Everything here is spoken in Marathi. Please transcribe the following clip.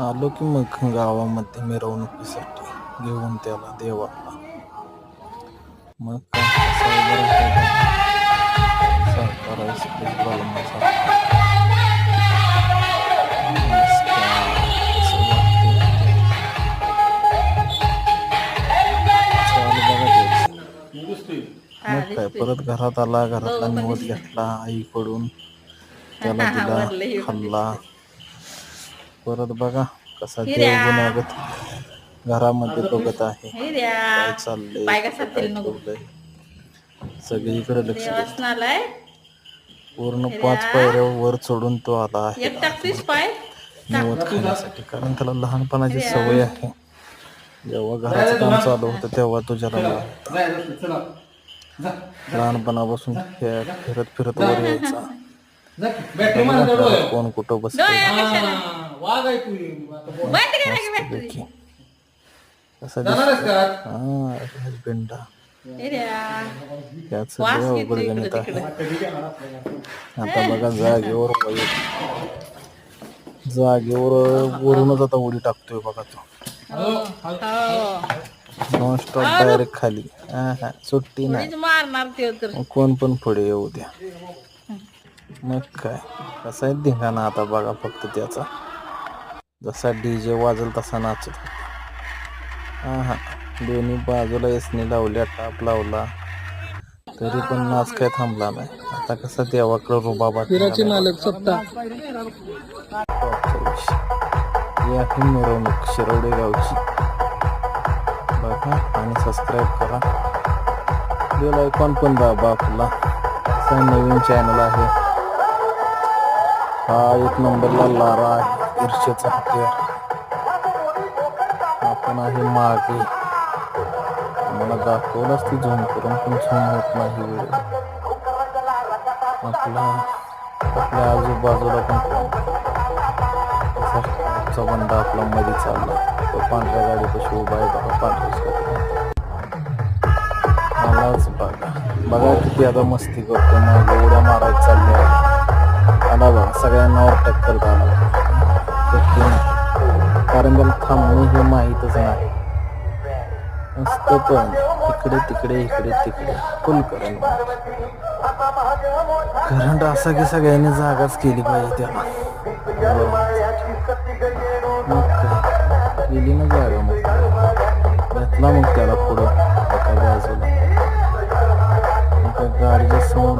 आलो की मग गावामध्ये मिरवणुकीसाठी घेऊन त्याला देवाला. मग काय. मग काय? परत घरात आला घरातला निवड घेतला आईकडून त्याला दिला खाल्ला. परत बघा कसा गुणागत घरामध्ये बघत आहे. काय चाललंय? काय. ठेवलंय? सगळीकडे लक्ष पूर्ण पाच पायऱ्या वर चढून तो आला आहे. निवड खाण्यासाठी. कारण त्याला लहानपणाची सवय आहे. जेव्हा घराचं काम चालू होतं तेव्हा तो जरा लहानपणापासून खेळ फिरत फिरत वर यायचा. बॅटरी कोण कुठं बसलं वाघ आहे तू. आता बोल. बंद करा की बॅटरी पैकी. कसा जाणार आहेस दिसतो का हा हजबंडा द्या. त्याच वास लय किती अवघड गणित आहे. कधी आपल्याला आता बघा जागेवर जागेवर वरूनच आता उडी टाकतोय बघा तो. हॅलो हो नॉनस्टॉप डायरेक्ट खाली. हा हा. सुट्टी नाही. मारणार ते तर. मग कोण पण पुढे येऊ द्या. मग काय? कसा आहे धिंगाणा आता? बघा फक्त त्याचा. जसा डीजे वाजल तसा नाचत हा हा दोन्ही बाजूला एसनी लावल्या टाप लावला. तरी पण नाच काय थांबला नाही. आता कसा देवाकडं रुबाबा मालक सत्ता. ही आहे मिरवणूक शिरवडे गावची. बघा आणि सबस्क्राईब करा. बेल आयकॉन पण दाबा आपला. नवीन चॅनल आहे. हा एक नंबरला लारा आहे ईर्षेचा हत्यार. आपण आहे मागे. मला दाखवलंच ती झोम करून पण झोम होत नाही वेळ. आपला आपल्या आजूबाजूला पण बंदा आपला मध्ये चालला. तो पांढऱ्या गाडीपाशी उभा आहे बघा पांढऱ्या मलाच बघा. बघा किती आता मस्ती करतो मग एवढ्या मारायला चालले सगळ्यांनावर टक्कल राहणार कारण त्यांना थांबणे हे माहीतच नाही. मस्त पण इकडे तिकडे इकडे तिकडे फुल करण करंट असा की सगळ्यांनी जागाच केली पाहिजे त्याला. मग गेली ना जागा मग. घातला मग त्याला पुढं एका बाजूला. एका गाडीच्या समोर